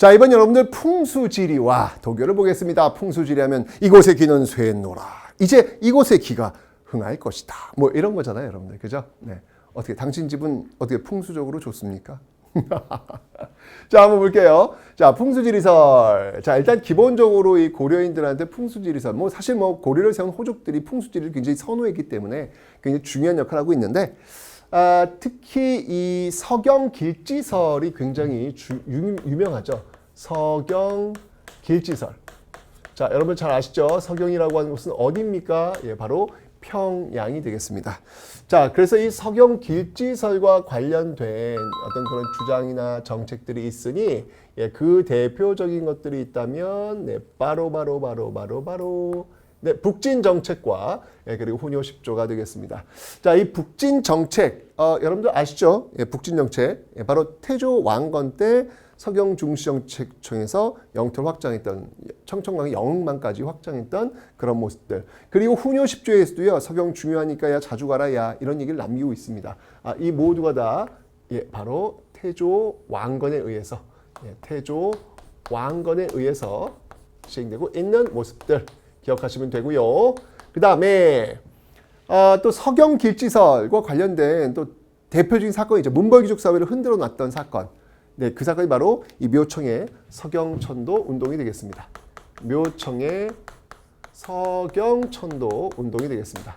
자, 이번 여러분들 풍수지리와 도교를 보겠습니다. 풍수지리 하면 이곳에 기는 쇠노라. 이제 이곳에 기가 흥할 것이다. 뭐 이런 거잖아요, 여러분들. 그죠? 네. 어떻게 당신 집은 어떻게 풍수적으로 좋습니까? 자, 한번 볼게요. 자, 풍수지리설. 자, 일단 기본적으로 이 고려인들한테 풍수지리설. 뭐 사실 뭐 고려를 세운 호족들이 풍수지리를 굉장히 선호했기 때문에 굉장히 중요한 역할을 하고 있는데 아, 특히 이 서경 길지설이 굉장히 주, 유, 유명하죠. 서경 길지설. 자, 여러분 잘 아시죠? 서경이라고 하는 곳은 어디입니까? 예, 바로 평양이 되겠습니다. 자, 그래서 이 서경 길지설과 관련된 어떤 그런 주장이나 정책들이 있으니 예, 그 대표적인 것들이 있다면 네, 바로 바로 바로 바로 바로 네, 북진 정책과 예, 그리고 훈요 10조가 되겠습니다. 자, 이 북진 정책 어, 여러분들 아시죠? 예, 북진 정책 예, 바로 태조 왕건 때 서경 중시정책청에서 영토를 확장했던 청천강 영흥만까지 확장했던 그런 모습들 그리고 훈요 10조에서도요 서경 중요하니까 야 자주 가라 야 이런 얘기를 남기고 있습니다. 아, 이 모두가 다 예, 바로 태조 왕건에 의해서 예, 태조 왕건에 의해서 시행되고 있는 모습들 기억하시면 되고요. 그 다음에 어, 또 서경 길지설과 관련된 또 대표적인 사건이죠. 문벌 귀족 사회를 흔들어 놨던 사건. 네, 그 사건이 바로 이 묘청의 서경천도 운동이 되겠습니다. 묘청의 서경천도 운동이 되겠습니다.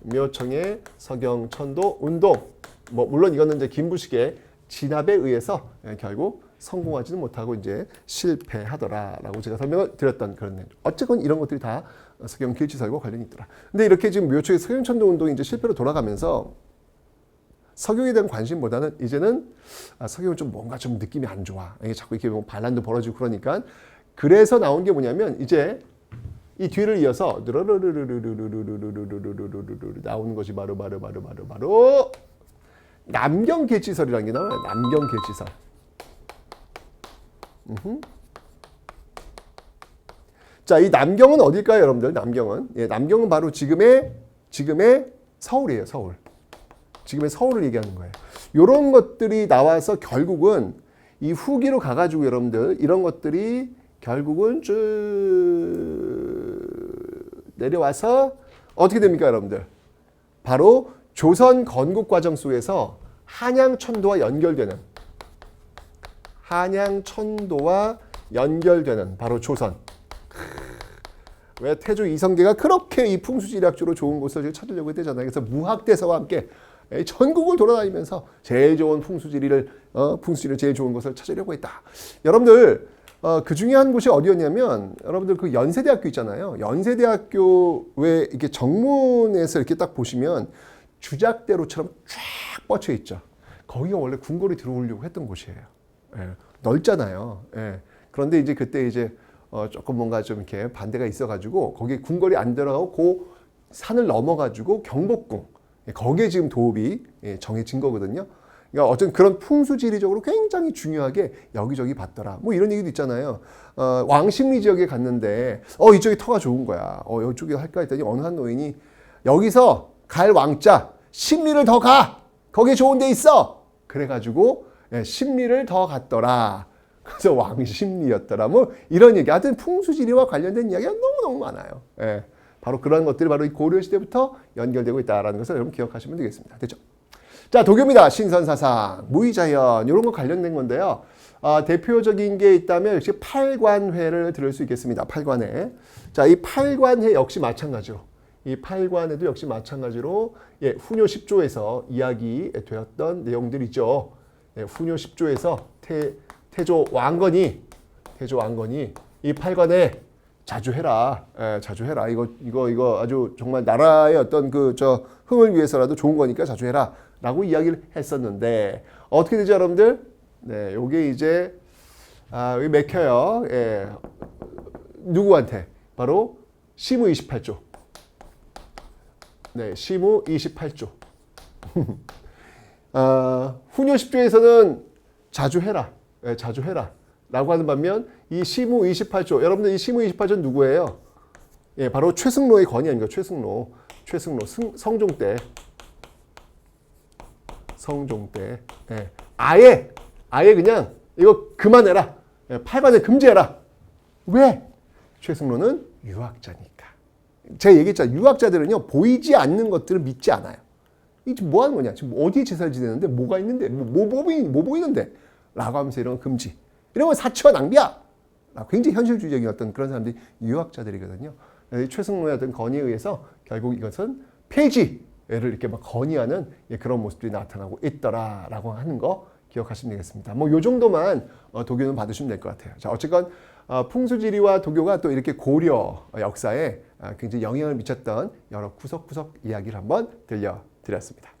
묘청의 서경천도 운동. 뭐 물론 이거는 이제 김부식의 진압에 의해서 예, 결국 성공하지는 못하고 이제 실패하더라라고 제가 설명을 드렸던 그런 내용. 어쨌건 이런 것들이 다 서경 길지설과 관련이 있더라. 근데 이렇게 지금 묘청의 서경천도 운동이 이제 실패로 돌아가면서 석유에 대한 관심보다는 이제는 아, 석유는 좀 뭔가 좀 느낌이 안 좋아. 이게 자꾸 이렇게 뭐 반란도 벌어지고 그러니까 그래서 나온 게 뭐냐면 이제 이 뒤를 이어서 나오는 것이 바로 바로 바로 바로 바로 남경 계치설이라는 게 나와요. 남경 계치설. 자, 이 남경은 어딜까요, 여러분들? 남경은 예, 남경은 바로 지금의 지금의 서울이에요, 서울. 지금의 서울을 얘기하는 거예요. 이런 것들이 나와서 결국은 이 후기로 가가지고 여러분들 이런 것들이 결국은 쭉 내려와서 어떻게 됩니까, 여러분들? 바로 조선 건국 과정 속에서 한양 천도와 연결되는 한양 천도와 연결되는 바로 조선. 왜 태조 이성계가 그렇게 이 풍수지리학적으로 좋은 곳을 찾으려고 했대잖아요. 그래서 무학대사와 함께 전국을 돌아다니면서 제일 좋은 풍수지리를 어, 풍수지리 제일 좋은 곳을 찾으려고 했다. 여러분들 어, 그 중에 한 곳이 어디였냐면 여러분들 그 연세대학교 있잖아요. 연세대학교 왜 이렇게 정문에서 이렇게 딱 보시면 주작대로처럼 쫙 뻗쳐 있죠. 거기가 원래 궁궐이 들어오려고 했던 곳이에요. 예, 넓잖아요. 예. 그런데 이제 그때 이제 어, 조금 뭔가 좀 이렇게 반대가 있어가지고 거기 궁궐이 안 들어가고 그 산을 넘어가지고 경복궁 거기에 지금 도읍이 예, 정해진 거거든요. 그러니까 어떤 그런 풍수지리적으로 굉장히 중요하게 여기저기 봤더라. 뭐 이런 얘기도 있잖아요. 어, 왕십리 지역에 갔는데 어 이쪽이 터가 좋은 거야. 어 이쪽에 할까 했더니 어느 한 노인이 여기서 갈 왕자 십리를 더 가. 거기 좋은 데 있어. 그래가지고 예, 십리를 더 갔더라. 그래서 왕십리였더라. 뭐 이런 얘기. 하여튼 풍수지리와 관련된 이야기가 너무너무 많아요. 예. 바로 그런 것들이 바로 이 고려 시대부터 연결되고 있다라는 것을 여러분 기억하시면 되겠습니다. 됐죠? 자, 도교입니다. 신선사상, 무의자연 이런 거 관련된 건데요. 아, 대표적인 게 있다면 역시 팔관회를 들을 수 있겠습니다. 팔관회. 자, 이 팔관회 역시 마찬가지로 이 팔관회도 역시 마찬가지로 예, 훈요 10조에서 이야기 되었던 내용들이죠. 예, 훈요 10조에서 태, 태조 왕건이 태조 왕건이 이 팔관회 자주 해라. 예, 자주 해라. 이거 이거 이거 아주 정말 나라의 어떤 그 저 흥을 위해서라도 좋은 거니까 자주 해라라고 이야기를 했었는데 어떻게 되죠, 여러분들? 네, 요게 이제 아, 여기 맥혀요. 예. 누구한테? 바로 시무 28조. 네, 시무 28조. 아, 훈요 10조에서는 자주 해라. 예, 자주 해라. 라고 하는 반면 이 시무 28조 여러분들 이 시무 28조 누구예요? 예, 바로 최승로의 건이 아닌가 최승로 최승로 승, 성종 때 성종 때 예, 아예 아예 그냥 이거 그만해라 예, 팔관을 금지해라. 왜? 최승로는 유학자니까. 제가 얘기했잖아요. 유학자들은요 보이지 않는 것들을 믿지 않아요. 이 지금 뭐 하는 거냐? 지금 어디에 제사를 지내는데 뭐가 있는데 뭐, 뭐, 뭐, 뭐 보이는데? 라고 하면서 이런 거 금지. 건 사치와 낭비야. 라고 굉장히 현실주의적인 어떤 그런 사람들이 유학자들이거든요. 이 최승로의 어떤 건의에 의해서 결국 이것은 폐지를 이렇게 막 건의하는 예, 그런 모습들이 나타나고 있더라라고 하는 거 기억하시면 되겠습니다. 뭐 요 정도만 어, 도교는 받으시면 될 것 같아요. 자 어쨌건 어, 풍수지리와 도교가 또 이렇게 고려 역사에 아, 굉장히 영향을 미쳤던 여러 구석구석 이야기를 한번 들려드렸습니다.